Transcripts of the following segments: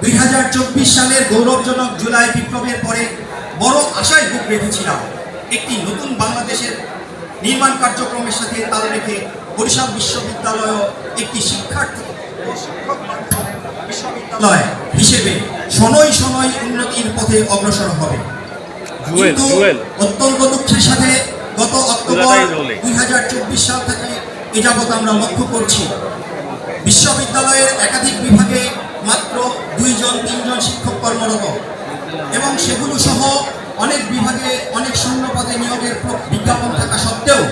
দুই হাজার চব্বিশ সালের গৌরবজনক জুলাই বিপ্লবের পরে বড় আশায় বুক রেখেছিলাম একটি নতুন বাংলাদেশের নির্মাণ কার্যক্রমের সাথে তাল রেখে বরিশাল বিশ্ববিদ্যালয় একটি শিক্ষার্থী বিশ্ববিদ্যালয় হিসেবে শনৈ শনৈ উন্নতির পথে অগ্রসর হবে। কিন্তু অত্যন্ত দুঃখের সাথে গত অক্টোবর দুই হাজার চব্বিশ সাল থেকে এ যাবৎ আমরা লক্ষ্য করছি। বিশ্ববিদ্যালয়ের একাধিক বিভাগে মাত্র দুইজন তিনজন শিক্ষক কর্মরত এবং সেগুলো সহ অনেক বিভাগে অনেক শূন্য পদে নিয়োগের বিজ্ঞাপন থাকা সত্ত্বেও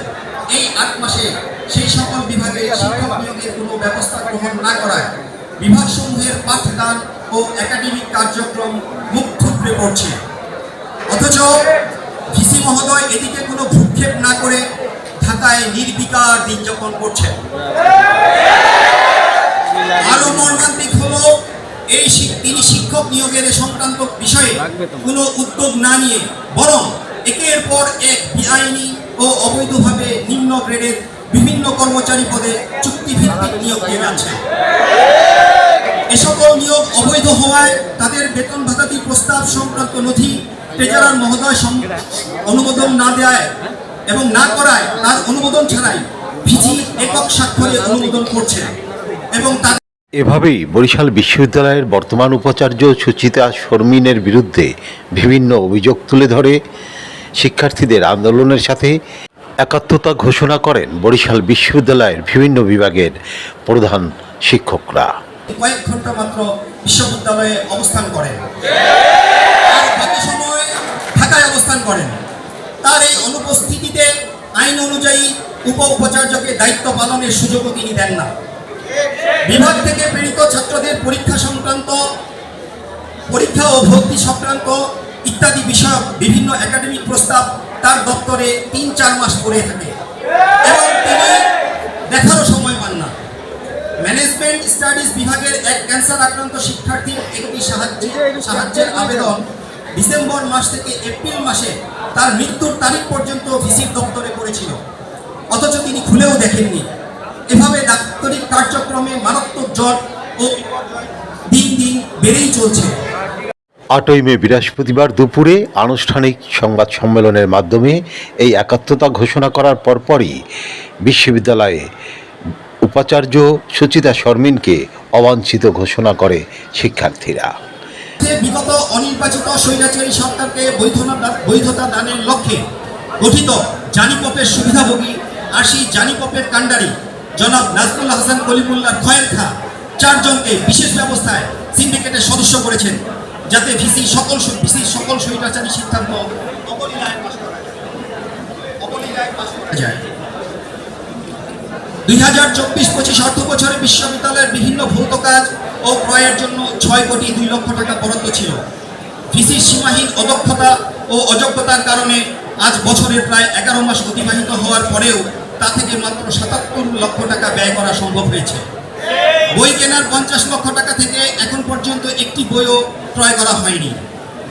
এই আট মাসে সেই সকল বিভাগে শিক্ষক নিয়োগের কোনো ব্যবস্থা গ্রহণ না করায় বিভাগসমূহের পাঠদান ও একাডেমিক কার্যক্রম মুখ থুবড়ে পড়ছে। অথচ ভিসি মহোদয় এদিকে কোনো ভূক্ষেপ না করে ঢাকায় নির্বিকার দিন যাপন করছেন। আরও মর্মান্তিক এই তিনি শিক্ষক নিয়োগের সংক্রান্ত বিষয়ে কোনো উদ্যোগ না নিয়ে বরং একের পর এক বেআইনি ও অবৈধভাবে নিম্ন গ্রেডের বিভিন্ন কর্মচারী পদে চুক্তিভিত্তিক নিয়োগ দিয়ে যাচ্ছে। এ সকল নিয়োগ অবৈধ হওয়ায় তাদের বেতন ভাতাদি প্রস্তাব সংক্রান্ত নথি ট্রেজারার মহোদয় অনুমোদন না দেয় এবং না করায় তার অনুমোদন ছাড়াই ভিজি একক স্বাক্ষরে অনুমোদন করছে এবং তার এভাবেই বরিশাল বিশ্ববিদ্যালয়ের বর্তমান উপাচার্য সুচিতা শর্মিনের বিরুদ্ধে বিভিন্ন অভিযোগ তুলে ধরে। শিক্ষার্থীদের আন্দোলনের সাথে একাত্মতা ঘোষণা করেন বরিশাল বিশ্ববিদ্যালয়ের বিভিন্ন বিভাগের প্রধান শিক্ষকরা। কয়েক ঘণ্টা মাত্র বিশ্ববিদ্যালয়ে অবস্থান করেন। ঢাকায় অবস্থান করেন। তার এই অনুপস্থিতিতে আইন অনুযায়ী উপ উপাচার্যকে দায়িত্ব পালনের সুযোগও তিনি দেন না। বিভাগ থেকে প্রেরিত ছাত্রদের পরীক্ষা সংক্রান্ত, পরীক্ষা ও ভর্তি সংক্রান্ত ইত্যাদি বিষয়ক বিভিন্ন একাডেমিক প্রস্তাব তার দপ্তরে তিন চার মাস পড়ে থাকে। এবং তিনি দেখারও সময় পান না। ম্যানেজমেন্ট স্টাডিজ বিভাগের এক ক্যান্সার আক্রান্ত শিক্ষার্থীর একটি সাহায্যের সাহায্যের আবেদন ডিসেম্বর মাস থেকে এপ্রিল মাসে তার মৃত্যুর তারিখ পর্যন্ত ভিসির দপ্তরে পড়েছিল। অথচ তিনি খুলেও দেখেননি। এভাবে ডাক্তারিক কার্যক্রমে মারাত্মক জ্বর ও দিন দিন বেড়েই চলছে। আটই মে বৃহস্পতিবার দুপুরে আনুষ্ঠানিক সংবাদ সম্মেলনের মাধ্যমে এই একাত্মতা ঘোষণা করার পরপরই বিশ্ববিদ্যালয়ে উপাচার্য সুচিতা শর্মিনকে অবাঞ্ছিত ঘোষণা করে শিক্ষার্থীরা। বিগত অনির্বাচিত স্বৈরাচারী সরকারকে বৈধতা দানের লক্ষ্যে গঠিত জানিপপের সুবিধাভোগী আশি জানিপপের কাণ্ডারি জনাব নাজমুল হাসান কলিমুল্লাহ খয়ের খা চারজনকে বিশেষ ব্যবস্থায় সিন্ডিকেটের সদস্য করেছেন যাতে ভিসি সকল ভিসি সকল স্বৈরাচারী সিদ্ধান্ত দুই হাজার চব্বিশ পঁচিশ অর্থ বছরে বিশ্ববিদ্যালয়ের বিভিন্ন ভৌত কাজ ও ক্রয়ের জন্য ছয় কোটি দুই লক্ষ টাকা বরাদ্দ ছিল। ভিসির সীমাহীন অদক্ষতা ও অযোগ্যতার কারণে আজ বছরের প্রায় এগারো মাস অতিবাহিত হওয়ার পরেও তা থেকে মাত্র সাতাত্তর লক্ষ টাকা ব্যয় করা সম্ভব হয়েছে। বই কেনার পঞ্চাশ লক্ষ টাকা থেকে এখন পর্যন্ত একটি বইও ক্রয় করা হয়নি।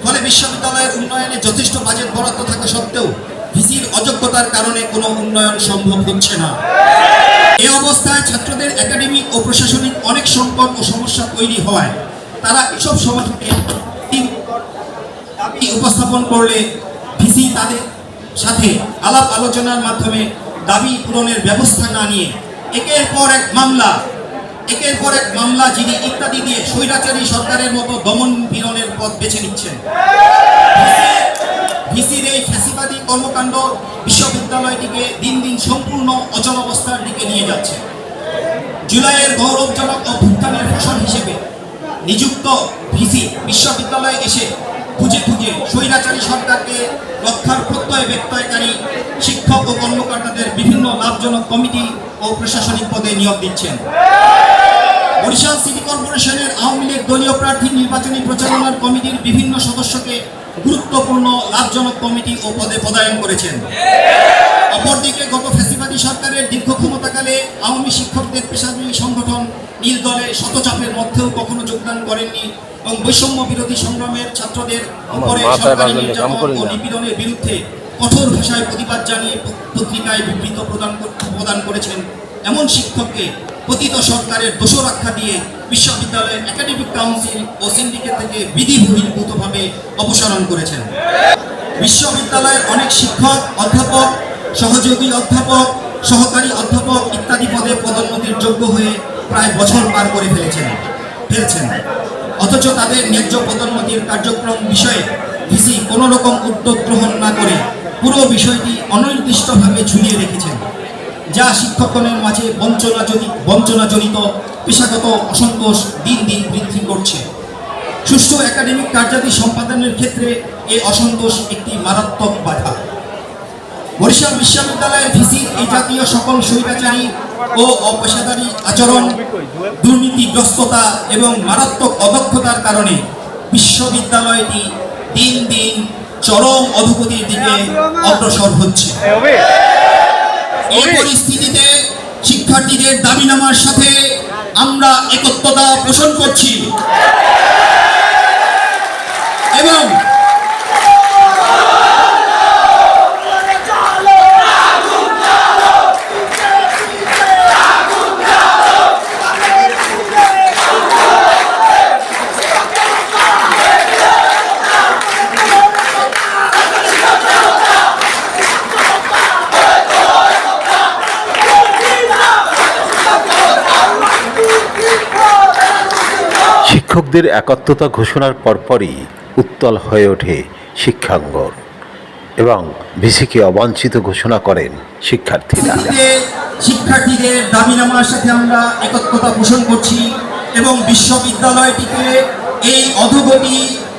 ফলে বিশ্ববিদ্যালয়ের উন্নয়নে যথেষ্ট বাজেট বরাদ্দ থাকা সত্ত্বেও ভিসির অযোগ্যতার কারণে কোনো উন্নয়ন সম্ভব হচ্ছে না। এ অবস্থায় ছাত্রদের একাডেমিক ও প্রশাসনিক অনেক সংকট ও সমস্যা তৈরি হওয়ায় তারা এসব দাবি উপস্থাপন করলে ভিসি তাদের সাথে আলাপ আলোচনার মাধ্যমে দাবি পূরণের ব্যবস্থা না নিয়ে একের পর এক মামলা, একের পর এক মামলা যিনি ইত্যাদি দিয়ে স্বৈরাচারী সরকারের মতো দমন পীড়নের পথ বেছে নিচ্ছেন। ভিসির এই ফ্যাসিবাদী কর্মকাণ্ড বিশ্ববিদ্যালয়টিকে দিন দিন সম্পূর্ণ অচল অবস্থার দিকে নিয়ে যাচ্ছে। জুলাইয়ের গৌরবজনক অভ্যুত্থানের ফসল হিসেবে নিযুক্ত ভিসি বিশ্ববিদ্যালয়ে এসে খুঁজে খুঁজে স্বৈরাচারী সরকারকে রক্ষার প্রত্যয় ব্যক্তয়কারী কর্মকর্তাদের বিভিন্ন লাভজনক কমিটি ও প্রশাসনিক পদে নিয়োগ দিচ্ছেন। বরিশাল সিটি কর্পোরেশনের আওয়ামী লীগ দলীয় প্রার্থী নির্বাচনী প্রচারণার কমিটির বিভিন্ন সদস্যকে গুরুত্বপূর্ণ লাভজনক কমিটি ও পদে পদায়ন করেছেন। অপরদিকে গত ফ্যাসিবাদী সরকারের সরকারের দীর্ঘ ক্ষমতাকালে আওয়ামী শিক্ষকদের পেশাজীবী সংগঠন নীল দলে শতচাপের মধ্যেও কখনো যোগদান করেননি এবং বৈষম্য বিরোধী সংগ্রামের ছাত্রদের উপরে সরকারি নির্যাতন ও নিপীড়নের বিরুদ্ধে কঠোর ভাষায় প্রতিবাদ জানিয়ে পত্রিকায় বিবৃত প্রদান প্রদান করেছেন এমন শিক্ষককে পতিত সরকারের দোষর আখ্যা দিয়ে বিশ্ববিদ্যালয়ের একাডেমিক কাউন্সিল ও সিন্ডিকেট থেকে বিধি বহির্ভূতভাবে অপসারণ করেছেন। বিশ্ববিদ্যালয়ের অনেক শিক্ষক, অধ্যাপক, সহযোগী অধ্যাপক, সহকারী অধ্যাপক ইত্যাদি পদে পদোন্নতির যোগ্য হয়ে প্রায় বছর পার করে ফেলেছেন, ফেলছেন। অথচ তাদের ন্যায্য পদোন্নতির কার্যক্রম বিষয়ে ভিসি কোনো রকম উদ্যোগ গ্রহণ না করে পুরো বিষয়টি অনির্দিষ্টভাবে ঝুলিয়ে রেখেছেন। যা শিক্ষকগণের মাঝে বঞ্চনাজনিত বঞ্চনাজনিত, পেশাগত অসন্তোষ দিন দিন বৃদ্ধি করছে। সুষ্ঠু একাডেমিক কার্যাদি সম্পাদনের ক্ষেত্রে এই অসন্তোষ একটি মারাত্মক বাধা। বরিশাল বিশ্ববিদ্যালয়ের ভিসি এই জাতীয় সকল স্বৈরাচারী ও অপেশাদারী আচরণ, দুর্নীতিগ্রস্ততা এবং মারাত্মক অদক্ষতার কারণে বিশ্ববিদ্যালয়টি দিন দিন চরম অধপতির দিকে অগ্রসর হচ্ছে। এই পরিস্থিতিতে শিক্ষার্থীদের দাবিনামার সাথে আমরা একত্রতা পোষণ করছি। এবং শিক্ষকদের একাত্মতা ঘোষণার পরপরই উত্তল হয়ে ওঠে শিক্ষাঙ্গন এবং ভিসিকে অবাঞ্ছিত ঘোষণা করেন শিক্ষার্থীরা। শিক্ষার্থীদের দাবিনামার সাথে আমরা একত্রতা পোষণ করছি এবং বিশ্ববিদ্যালয়টিকে এই অধোগতি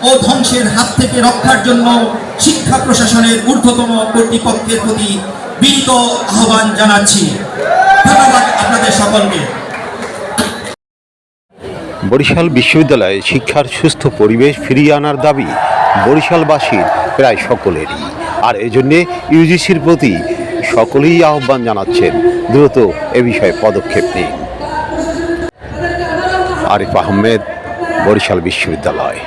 ও ধ্বংসের হাত থেকে রক্ষার জন্য শিক্ষা প্রশাসনের ঊর্ধ্বতম কর্তৃপক্ষের প্রতি বিনীত আহ্বান জানাচ্ছি। ধন্যবাদ আপনাদের সকলকে। বরিশাল বিশ্ববিদ্যালয়ে শিক্ষার সুস্থ পরিবেশ ফিরিয়ে আনার দাবি বরিশালবাসীর প্রায় সকলেরই। আর এজন্যে ইউজিসির প্রতি সকলেই আহ্বান জানাচ্ছেন দ্রুত এ বিষয়ে পদক্ষেপ নিন। আরিফ আহমেদ, বরিশাল বিশ্ববিদ্যালয়।